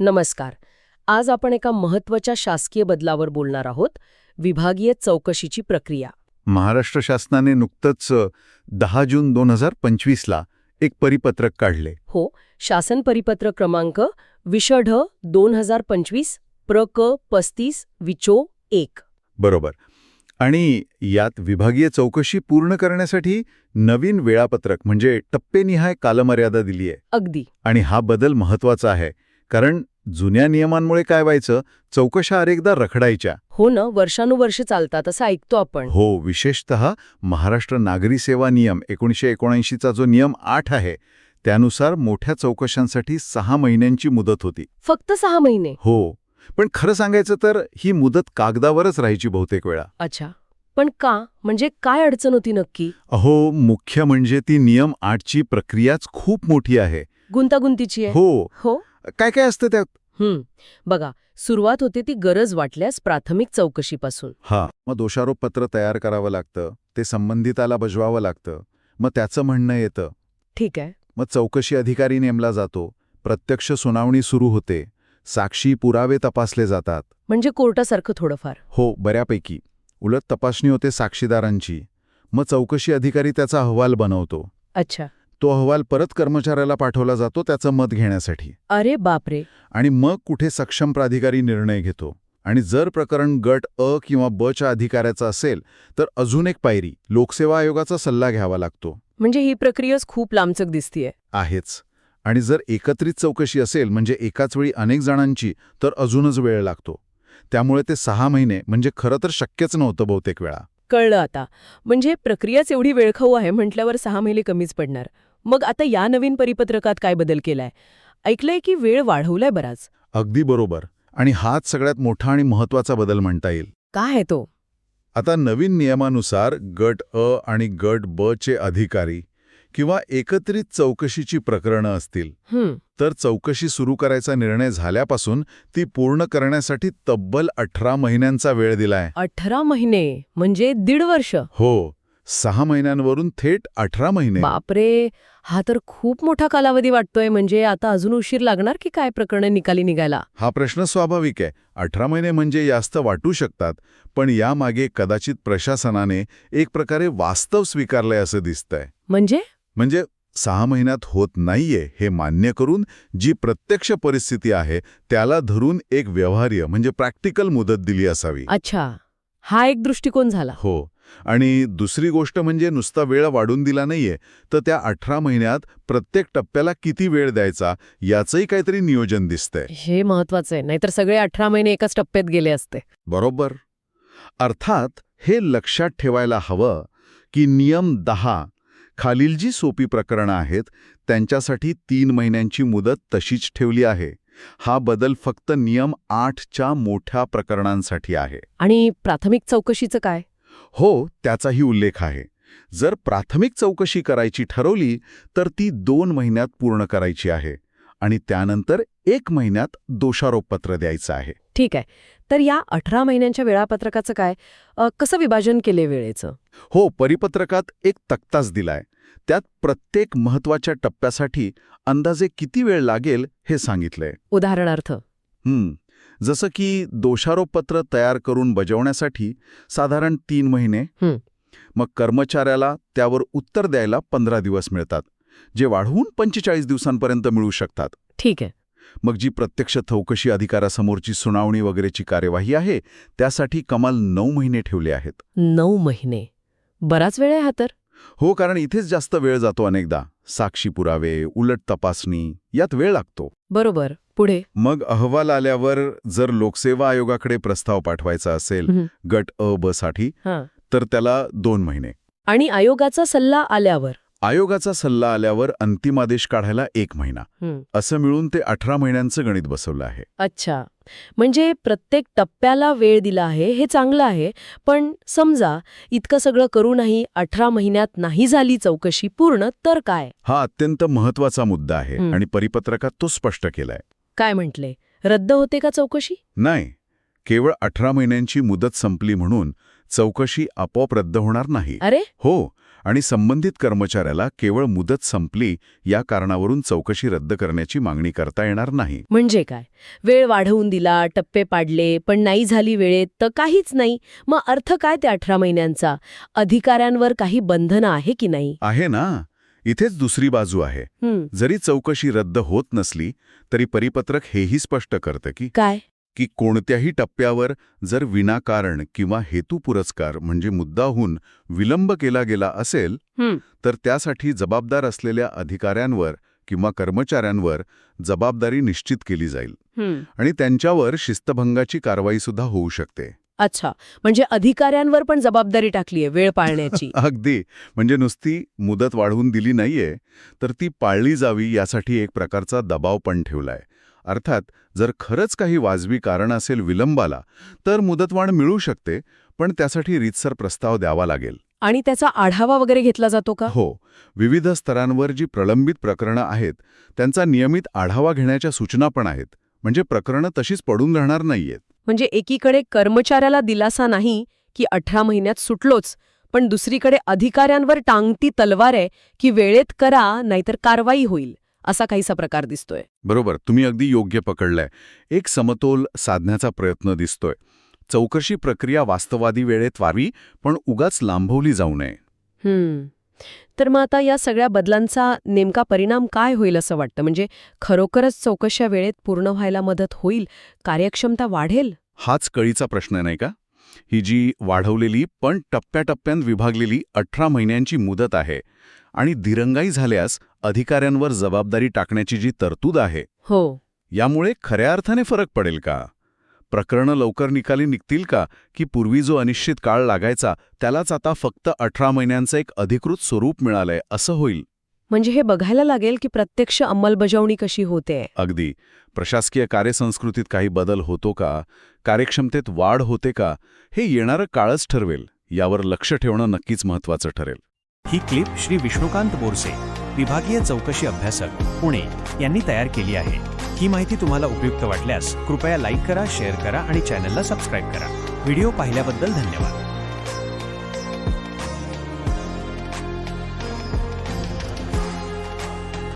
नमस्कार. आज आपण एका महत्त्वाच्या शासकीय बदलावर बोलणार आहोत विभागीय चौकशीची प्रक्रिया. महाराष्ट्र शासनाने नुकतंच दहा जून दोन हजार पंचवीसला एक परिपत्रक काढले. हो शासन परिपत्र क्रमांक विषढ दोन हजार पंचवीस प्र क पस्तीस विचो एक. बरोबर. आणि यात विभागीय चौकशी पूर्ण करण्यासाठी नवीन वेळापत्रक म्हणजे टप्पेनिहाय कालमर्यादा दिली आहे अगदी. आणि हा बदल महत्त्वाचा आहे. कारण जुन्या नियमांमुळे काय व्हायचं? चौकशा अनेकदा रखडायच्या. हो ना वर्षानुवर्ष चालतात असं ऐकतो आपण. हो विशेषतः महाराष्ट्र नागरी सेवा नियम एकोणीशे एकोणऐंशीचा जो नियम आठ आहे त्यानुसार मोठ्या चौकशांसाठी सहा महिन्यांची मुदत होती. फक्त सहा महिने? हो पण खरं सांगायचं तर ही मुदत कागदावरच राहायची बहुतेक वेळा. अच्छा. पण का? म्हणजे काय अडचण होती नक्की? अहो मुख्य म्हणजे ती नियम आठची प्रक्रियाच खूप मोठी आहे. गुंतागुंतीची आहे. हो. हो? काय काय असतं त्यात? हं. बघा सुरुवात होते ती गरज वाटल्यास प्राथमिक चौकशीपासून. हा. मग दोषारोपपत्र तयार करावं लागतं ते संबंधिताला बजवावं लागतं मग त्याचं म्हणणं येतं. ठीक आहे. मग चौकशी अधिकारी नेमला जातो प्रत्यक्ष सुनावणी सुरू होते साक्षी पुरावे तपासले जातात. म्हणजे कोर्टासारखं थोडंफार. हो बऱ्यापैकी. उलट तपासणी होते साक्षीदारांची. मग चौकशी अधिकारी त्याचा अहवाल बनवतो. अच्छा. तो अहवाल परत कर्मचाऱ्याला पाठवला जातो त्याचं मत घेण्यासाठी. अरे बापरे. आणि मग कुठे सक्षम प्राधिकारी निर्णय घेतो. आणि जर प्रकरण गट अ किंवा ब च्या अधिकाऱ्याचं असेल तर अजून एक पायरी लोकसेवा आयोगाचा सल्ला घ्यावा लागतो. म्हणजे ही प्रक्रियाच खूप लांबचक दिसतीये. आहेच. आणि जर एकत्रित चौकशी असेल म्हणजे एकाच वेळी अनेक जणांची तर अजूनच वेळ लागतो. त्यामुळे ते सहा महिने म्हणजे खरं तर शक्यच नव्हतं बहुतेक वेळा. कळलं आता. म्हणजे प्रक्रियाच एवढी वेळखाऊ आहे म्हटल्यावर सहा महिने कमीच पडणार. मग आता या नवीन परिपत्रकात काय बदल केलाय? ऐकलंय की वेळ वाढवलाय बराच. अगदी बरोबर. आणि हाच सगळ्यात मोठा आणि महत्त्वाचा बदल म्हणता येईल. काय आहे तो? आता नवीन नियमानुसार गट अ आणि गट ब चे अधिकारी किंवा एकत्रित चौकशीची प्रकरणं असतील. हं. तर चौकशी सुरू करायचा निर्णय झाल्यापासून ती पूर्ण करण्यासाठी तब्बल अठरा महिन्यांचा वेळ दिलाय. अठरा महिने म्हणजे दीड वर्ष. हो. सहा महिन्यांवरून थेट अठरा महिने. बापरे! हा तर खूप मोठा कालावधी वाटतोय. म्हणजे आता अजून उशीर लागणार की काय प्रकरण निकाली निघायला? हा प्रश्न स्वाभाविक आहे. अठरा महिने म्हणजे जास्त वाटू शकतात. पण यामागे कदाचित प्रशासनाने एक प्रकारे वास्तव स्वीकारलंय असं दिसतंय. म्हणजे? म्हणजे सहा महिन्यात होत नाहीये हे मान्य करून जी प्रत्यक्ष परिस्थिती आहे त्याला धरून एक व्यवहार्य म्हणजे प्रॅक्टिकल मुदत दिली असावी. अच्छा. हा एक दृष्टिकोन झाला. हो. आणि दुसरी गोष्ट म्हणजे नुसता वेळ वाढून दिला नाहीये तर त्या अठरा महिन्यात प्रत्येक टप्प्याला किती वेळ द्यायचा याचंही काहीतरी नियोजन दिसतंय. हे महत्वाचं आहे नाहीतर सगळे अठरा महिने एकाच टप्प्यात गेले असते. बरोबर. अर्थात हे लक्षात ठेवायला हवं की नियम दहा खालील जी सोपी प्रकरणं आहेत त्यांच्यासाठी तीन महिन्यांची मुदत तशीच ठेवली आहे. हा बदल फक्त नियम आठच्या मोठ्या प्रकरणांसाठी आहे. आणि प्राथमिक चौकशीचं काय? हो त्याचाही उल्लेख आहे. जर प्राथमिक चौकशी करायची ठरवली तर ती दोन महिन्यात पूर्ण करायची आहे आणि त्यानंतर एक महिन्यात दोषारोपपत्र द्यायचं आहे. ठीक आहे. तर या अठरा महिन्यांच्या वेळापत्रकाचं काय? कसं विभाजन केले वेळेचं? हो परिपत्रकात एक तक्ताच दिलाय. त्यात प्रत्येक महत्त्वाच्या टप्प्यासाठी अंदाजे किती वेळ लागेल हे सांगितलंय. उदाहरणार्थ? हं, जसं की दोषारोपपत्र तयार करून बजावण्यासाठी साधारण तीन महिने. मग कर्मचाऱ्याला त्यावर उत्तर द्यायला पंधरा दिवस मिळतात जे वाढवून पंचेचाळीस दिवसांपर्यंत मिळू शकतात. ठीक आहे. मग जी प्रत्यक्ष चौकशी अधिकारासमोरची सुनावणी वगैरेची कार्यवाही आहे त्यासाठी कमाल नऊ महिने ठेवले आहेत. नऊ महिने. बराच वेळ आहे हा तर. हो कारण इथेच जास्त वेळ जातो अनेकदा. साक्षी पुरावे उलट तपासणी यात वेळ लागतो. बरोबर. पुढे. मग अहवाल आल्यावर जर लोकसेवा आयोगाकडे प्रस्ताव पाठवायचा असेल. गट अ ब साठी तर त्याला दोन महिने. आणि आयोगाचा सल्ला आल्यावर? आयोगाचा सल्ला आल्यावर अंतिम आदेश काढायला एक महिना. असं मिळून ते अठरा महिन्यांचं गणित बसवलं आहे. अच्छा. म्हणजे प्रत्येक टप्प्याला वेळ दिला आहे हे चांगलं आहे पण समजा इतकं सगळं करूनही अठरा महिन्यात नाही झाली चौकशी पूर्ण तर काय? हा अत्यंत महत्त्वाचा मुद्दा आहे. आणि परिपत्रकात तो स्पष्ट केलाय. काय म्हटले? रद्द होते का चौकशी? नाही. केवळ अठरा महिन्यांची मुदत संपली म्हणून चौकशी आपोआप रद्द होणार नाही. अरे? हो. आणि संबंधित कर्मचाऱ्याला केवळ मुदत संपली या कारणावरून चौकशी रद्द करण्याची मागणी करता येणार नाही. म्हणजे काय? वेळ वाढवून दिला टप्पे पाडले पण नाही झाली वेळेत तर काहीच नाही. मग अर्थ काय ते अठरा महिन्यांचा? अधिकाऱ्यांवर काही बंधनं आहे की नाही? आहे ना. इथेच दुसरी बाजू आहे. जरी चौकशी रद्द होत नसली तरी परिपत्रक हेही स्पष्ट करतं की काय? की कोणत्याही टप्प्यावर जर विनाकारण किंवा हेतू पुरस्कार म्हणजे मुद्दाहून विलंब केला गेला असेल तर त्यासाठी जबाबदार असलेल्या अधिकाऱ्यांवर किंवा कर्मचाऱ्यांवर जबाबदारी निश्चित केली जाईल. आणि त्यांच्यावर शिस्तभंगाची कारवाईसुद्धा होऊ शकते. अच्छा. म्हणजे अधिकाऱ्यांवर पण जबाबदारी टाकलीये वेळ पाळण्याची. अगदी. म्हणजे नुसती मुदत वाढवून दिली नाहीये तर ती पाळली जावी यासाठी एक प्रकारचा दबाव पण ठेवलाय. अर्थात जर खरंच काही वाजवी कारण असेल विलंबाला तर मुदतवाढ मिळू शकते पण त्यासाठी रीतसर प्रस्ताव द्यावा लागेल. आणि त्याचा आढावा वगैरे घेतला जातो का? हो. विविध स्तरांवर जी प्रलंबित प्रकरणं आहेत त्यांचा नियमित आढावा घेण्याच्या सूचना पण आहेत. म्हणजे प्रकरणं तशीच पडून राहणार नाहीयेत. म्हणजे एकीकडे कर्मचाऱ्याला दिलासा नाही की अठरा महिन्यात सुटलोच पण दुसरीकडे अधिकाऱ्यांवर टांगती तलवार आहे की वेळेत करा नाहीतर कारवाई होईल असा काहीसा प्रकार दिसतोय. बरोबर तुम्ही अगदी योग्य पकडलंय. एक समतोल साधण्याचा प्रयत्न दिसतोय. चौकशी प्रक्रिया वास्तवादी वेळेत व्हावी पण उगाच लांबवली जाऊ नये. हम्म. तर मग आता या सगळ्या बदलांचा नेमका परिणाम काय होईल असं वाटतं? म्हणजे खरोखरच चौकशा वेळेत पूर्ण व्हायला मदत होईल? कार्यक्षमता वाढेल? हाच कळीचा प्रश्न नाही का? ही जी वाढवलेली पण टप्प्याटप्प्यात विभागलेली अठरा महिन्यांची मुदत आहे आणि दिरंगाई झाल्यास अधिकाऱ्यांवर जबाबदारी टाकण्याची जी तरतूद आहे हो. यामुळे खऱ्या अर्थाने फरक पडेल का? प्रकरणं लवकर निकाली निघतील का? की पूर्वी जो अनिश्चित काळ लागायचा त्यालाच आता फक्त अठरा महिन्यांचं एक अधिकृत स्वरूप मिळालंय असं होईल. म्हणजे हे बघायला लागेल की प्रत्यक्ष अंमलबजावणी कशी होते. अगदी. प्रशासकीय कार्यसंस्कृतीत काही बदल होतो का? कार्यक्षमतेत वाढ होते का? हे येणारं काळच ठरवेल. यावर लक्ष ठेवणं नक्कीच महत्वाचं ठरेल. ही क्लिप श्री विष्णुकांत बोरसे विभागीय चौकशी अभ्यासक पुणे यांनी तयार केली आहे. ही माहिती तुम्हाला उपयुक्त वाटल्यास कृपया लाईक करा शेअर करा आणि चॅनलला सबस्क्राईब करा. व्हिडिओ पाहिल्याबद्दल धन्यवाद.